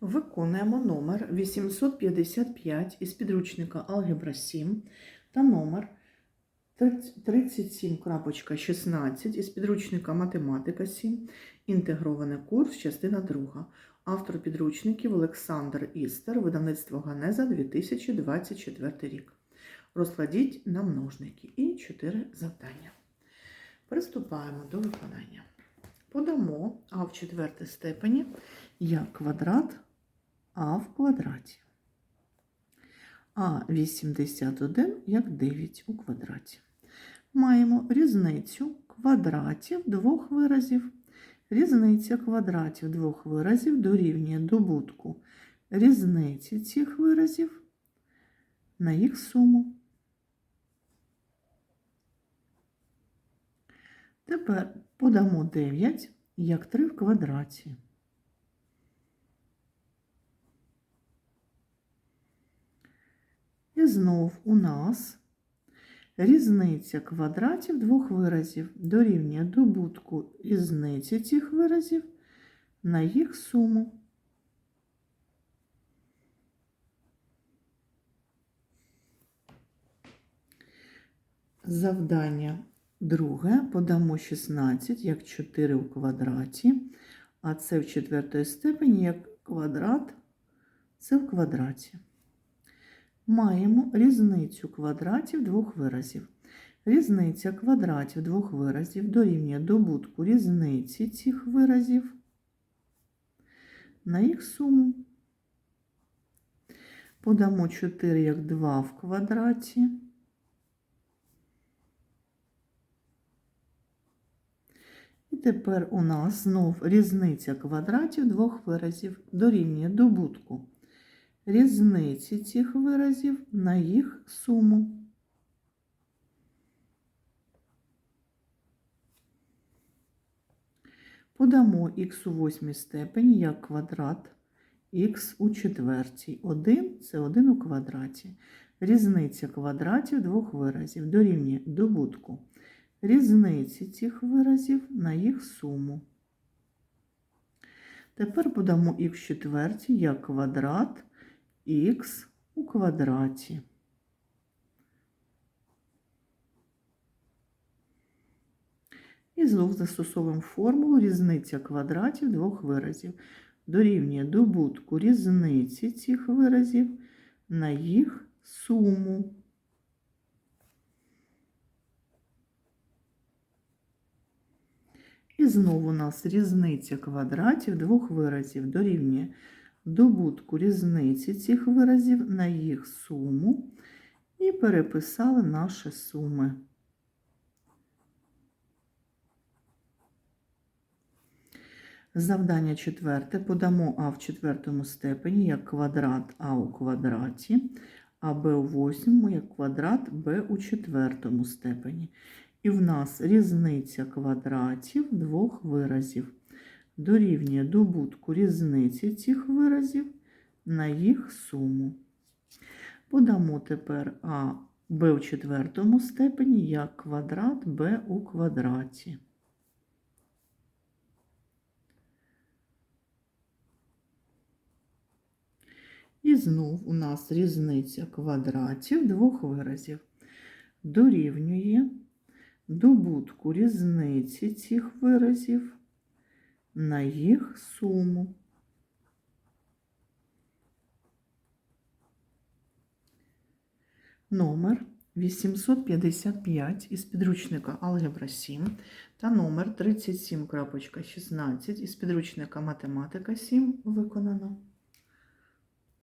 Виконуємо номер 855 із підручника Алгебра 7 та номер 37.16 із підручника Математика 7, інтегрований курс, частина 2. Автор підручників Олександр Істер, видавництво Ганеза 2024 рік. Розкладіть на множники і 4 завдання. Приступаємо до виконання. Подамо а в четвертій степені як квадрат а в квадраті. А 81 як 9 у квадраті. Маємо різницю квадратів двох виразів. Різниця квадратів двох виразів дорівнює добутку різниці цих виразів на їх суму. Тепер подамо 9 як 3 в квадраті. І знов у нас різниця квадратів двох виразів дорівнює добутку різниці цих виразів на їх суму. Завдання друге подамо 16 як 4 у квадраті, а це в четвертої степені як квадрат, це в квадраті маємо різницю квадратів двох виразів. Різниця квадратів двох виразів дорівнює добутку різниці цих виразів на їх суму. Подамо 4 як 2 в квадраті. І тепер у нас знов різниця квадратів двох виразів дорівнює добутку різниці цих виразів на їх суму. Подамо х у восьмій степені як квадрат х у четвертій. 1 – це 1 у квадраті. Різниця квадратів двох виразів дорівнює добутку різниці цих виразів на їх суму. Тепер подамо х четвертій як квадрат х у квадраті. І знов застосовуємо формулу різниця квадратів двох виразів. Дорівнює добутку різниці цих виразів на їх суму. І знову у нас різниця квадратів двох виразів дорівнює добутку різниці цих виразів на їх суму і переписали наші суми. Завдання четверте. Подамо А в четвертому степені як квадрат А у квадраті, а Б у восьмому як квадрат Б у четвертому степені. І в нас різниця квадратів двох виразів дорівнює добутку різниці цих виразів на їх суму. Подамо тепер А Б у четвертому степені як квадрат Б у квадраті. І знов у нас різниця квадратів двох виразів дорівнює добутку різниці цих виразів на їх суму. Номер 855 із підручника Алгебра 7 та номер 37.16 із підручника Математика 7 виконано.